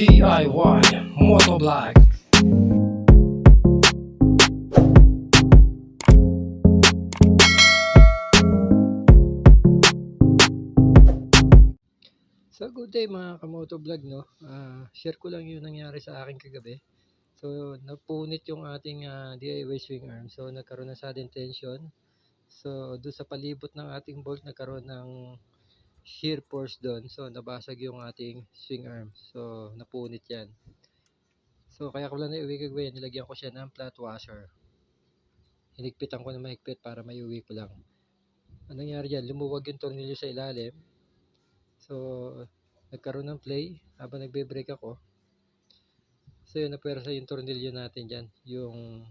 DIY Motovlog So good day mga kamoto vlog no. Ah, share ko lang yung nangyari sa akin kagabi. So napunit yung ating ah, DIY swing arm. So nagkaroon ng sudden tension. So doon sa palibot ng ating bolt nagkaroon ng shear force doon. So nabasag yung ating swing arm. So napunit yan. So kaya ko lang naiuwi kagabi. Nilagyan ko siya ng flat washer. Hinigpitan ko na mahigpit para maiuwi ko lang. Anong nangyari dyan? Lumuwag yung tornilyo sa ilalim. So, nagkaroon ng play habang nagbe-brake ako. So, yun, napwersa yung tornilyo natin dyan. Yung,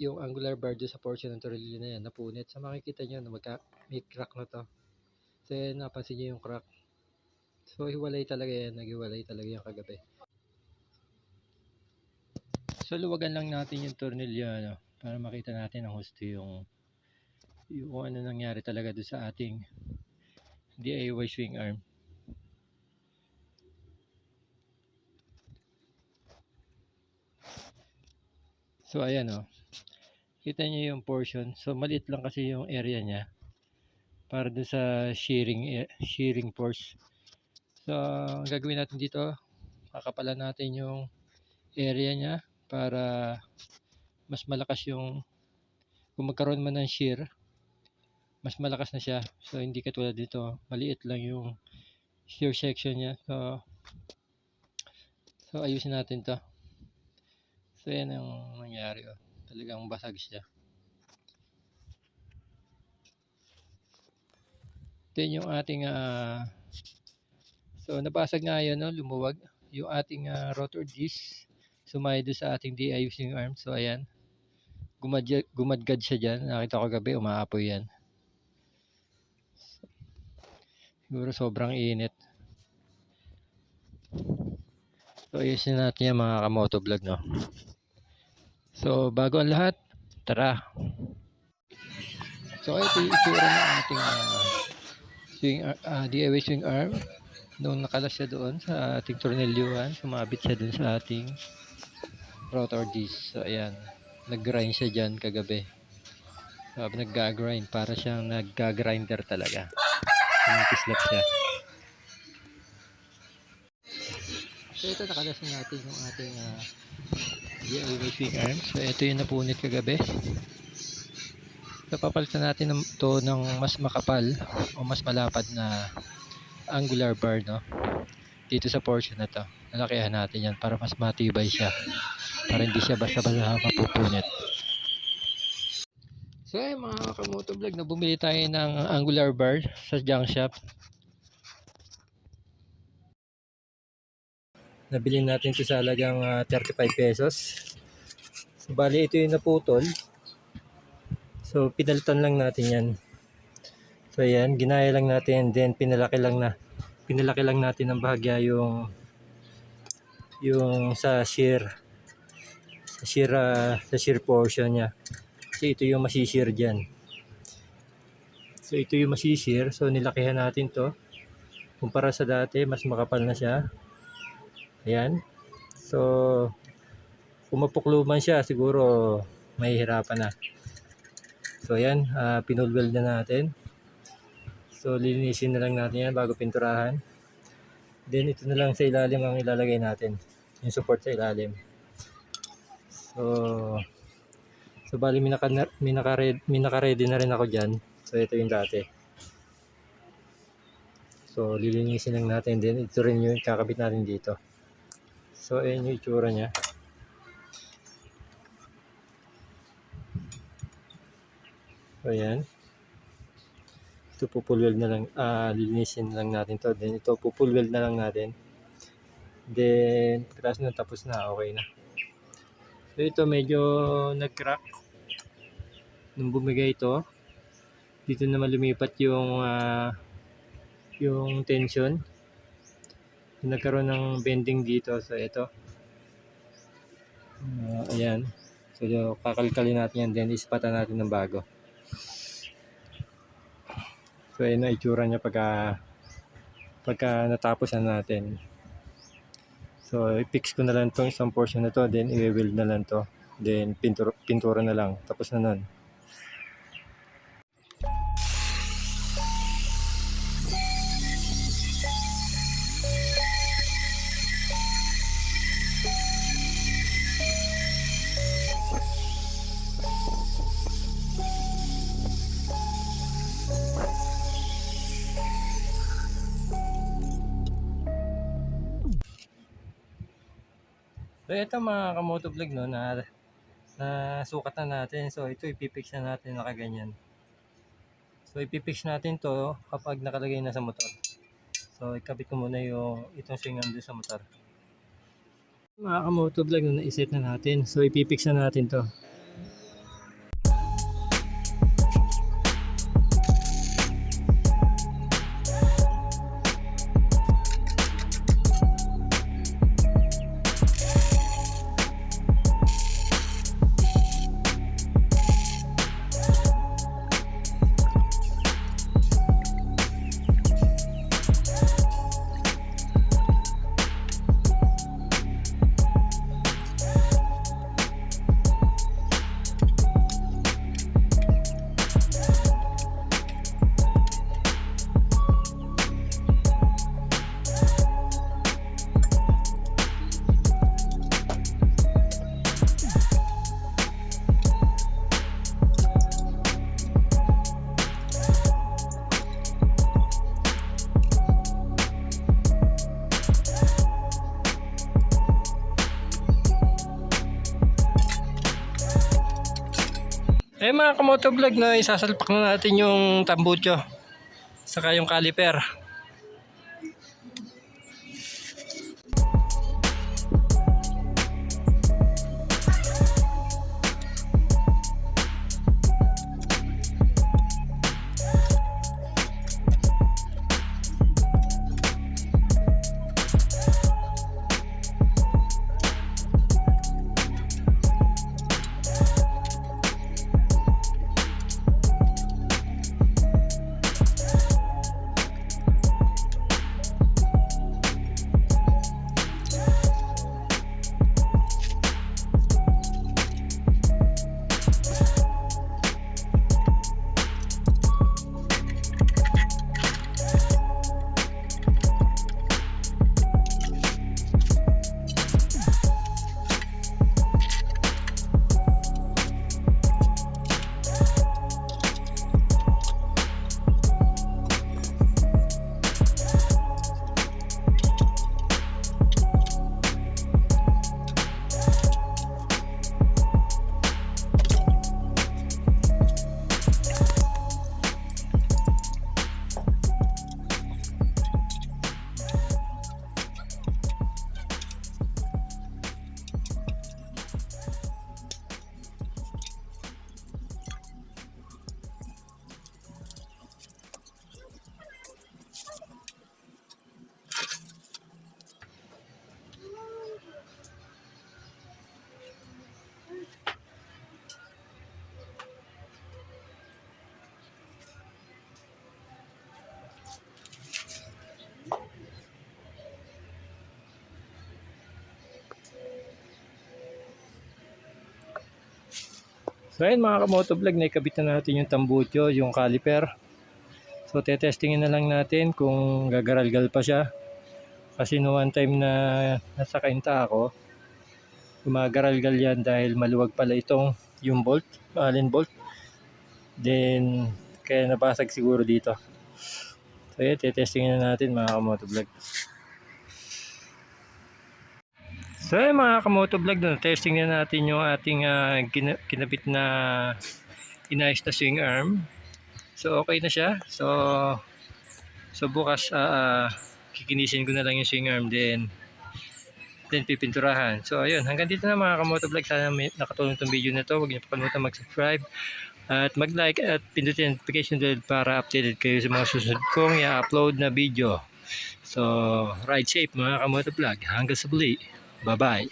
yung angular bar sa portion ng tornilyo na yan, napunit. So, makikita nyo na magka, may crack na to. Yun, napansin nyo yung crack. So, hiwalay talaga yan. Naghiwalay talaga yung kagabi. So, luwagan lang natin yung tornilyo, ano, para makita natin ang husto yung yung ano nangyari talaga doon sa ating DIY swing arm. So ayan oh. Kita niyo yung portion. So maliit lang kasi yung area niya para doon sa shearing eh, shearing force. So ang gagawin natin dito, kakapalan natin yung area niya para mas malakas yung kung magkaroon man ng shear, mas malakas na siya. So hindi katulad dito, maliit lang yung shear section niya. So So ayusin natin 'to. So yan ang nangyari oh. Talagang basag siya. Then yung ating ah, So nabasag nga yun, no? lumuwag yung ating ah, rotor disc sumayo doon sa ating DI using arm. So ayan. Gumadya, gumadgad siya dyan. Nakita ko gabi, umaapoy yan. Siguro sobrang init. So, ayusin natin yan mga kamoto vlog, no? So, bago ang lahat, tara! So, ito yung itsura ng ating ah, swing, ah, DIY swing arm. Nung nakalas siya doon sa ating tornilyuhan, sumabit siya doon sa ating rotor disc. So, ayan. Nag-grind siya dyan kagabi. So, nag-grind. Para siyang nag-grinder talaga. Kumikislap siya. So ito nakalasan natin yung ating uh, DIY swing arm. So ito yung napunit kagabi. So papalitan natin ng, to ng mas makapal o mas malapad na angular bar no. Dito sa portion na to. Nalakihan natin yan para mas matibay siya. Para hindi siya basta-basta mapupunit. So ayun mga kamoto vlog na bumili tayo ng angular bar sa junk shop. Nabili natin ito sa halagang ah, 35 pesos. So, bali ito yung naputol. So pinalitan lang natin yan. So ayan, ginaya lang natin then pinalaki lang na pinalaki lang natin ng bahagya yung yung sa shear sa shear ah, sa shear portion niya. Kasi ito yung masisir dyan. So ito yung masisir. So nilakihan natin to. Kumpara sa dati, mas makapal na siya. Ayan. So kung mapukluman siya, siguro mahihirapan na. So ayan, uh, pinulweld na natin. So lilinisin na lang natin yan bago pinturahan. Then ito na lang sa ilalim ang ilalagay natin. Yung support sa ilalim. So So bali may naka may naka may naka-ready na rin ako diyan. So ito yung dati. So lilinisin lang natin din. Ito rin yung kakabit natin dito. So ayan yung itsura niya. So ayan. Ito pupulweld na lang, ah, lilinisin na lang natin to. Then ito pupulweld na lang natin. Then, pagkatapos na tapos na, okay na. So ito medyo nag-crack nung bumigay ito. Dito naman lumipat yung ah, yung tension. Nagkaroon ng bending dito so ito. Ah, ayan. So kakalkalin natin yan then ispatan natin ng bago. So ayun na itsura niya pagka pagka natapos na natin. So, i-fix ko na lang tong isang portion na to, then i-weld na lang to. Then, pintura, pintura na lang. Tapos na nun. Ito mga kamoto vlog, no, na, na sukat na natin. So, ito ipipix na natin nakaganyan. So, ipipix natin to kapag nakalagay na sa motor. So, ikabit ko muna yung itong swing arm sa motor. Mga kamoto vlog, no, na-set na natin. So, ipipix na natin to. Eh mga kamoto vlog na isasalpak na natin yung tambucho. Saka yung caliper. So ayun mga kamoto vlog, naikabit na natin yung tambucho, yung caliper. So tetestingin na lang natin kung gagaralgal pa siya. Kasi no one time na nasa kainta ako, gumagaralgal yan dahil maluwag pala itong yung bolt, allen bolt. Then kaya nabasag siguro dito. So yun, tetestingin na natin mga kamoto vlog. So ayun mga kamoto vlog, testing na natin yung ating kina- kinabit na inayos na swing arm. So okay na siya. So so bukas ah, kikinisin ko na lang yung swing arm then then pipinturahan. So ayun, hanggang dito na mga kamoto vlog. Sana may nakatulong tong video na to. Huwag niyo pa kalimutan mag-subscribe at mag-like at pindutin notification bell para updated kayo sa mga susunod kong i-upload na video. So, ride safe mga kamoto vlog. Hanggang sa muli. Bye-bye.